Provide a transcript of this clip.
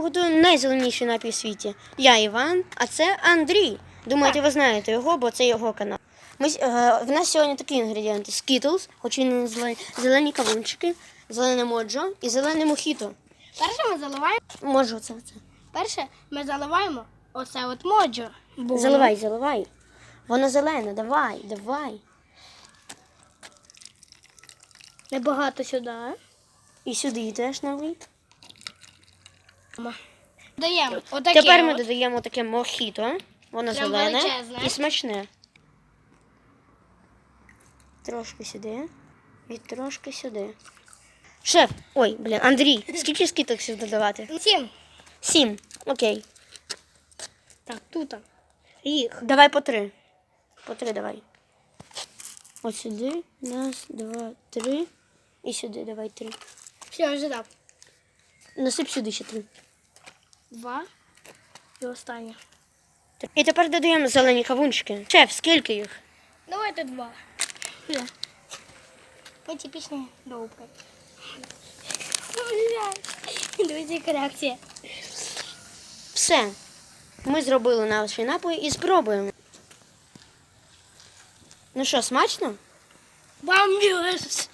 Готуємо найзеленіший напій в світі. Я Іван, а це Андрій. Думаєте, ви знаєте його, бо це його канал. Ми, е, в нас сьогодні такі інгредієнти: Skittles, хоч він і зелені, зелені кавунчики, зелене моджо і зелене мохіто. Перше ми заливаємо. Моджо це. це. Перше ми заливаємо оце от моджо. Бо Заливай, заливай. Воно зелене, давай, давай. Небагато сюди. І сюди теж налий. Даємо отаке. Тепер ми от. додаємо таке мохіто. Воно Прям зелене величезне. і смачне. Трошки сюди і трошки сюди. Шеф, ой, блін, Андрій, скільки скіток додавати? Сім. Сім. Окей. Так, тут. Їх. Давай по три. По три давай. Ось сюди. Раз, два, три. І сюди давай три. Все, вже дав. Насип сюди ще три. Два. І останнє. І тепер додаємо зелені кавунчики. Шеф, скільки їх? Давайте два. Ми типічні довбки. Яка реакція. Все. Ми зробили наші напої і спробуємо. Ну що, смачно? Бамбіос!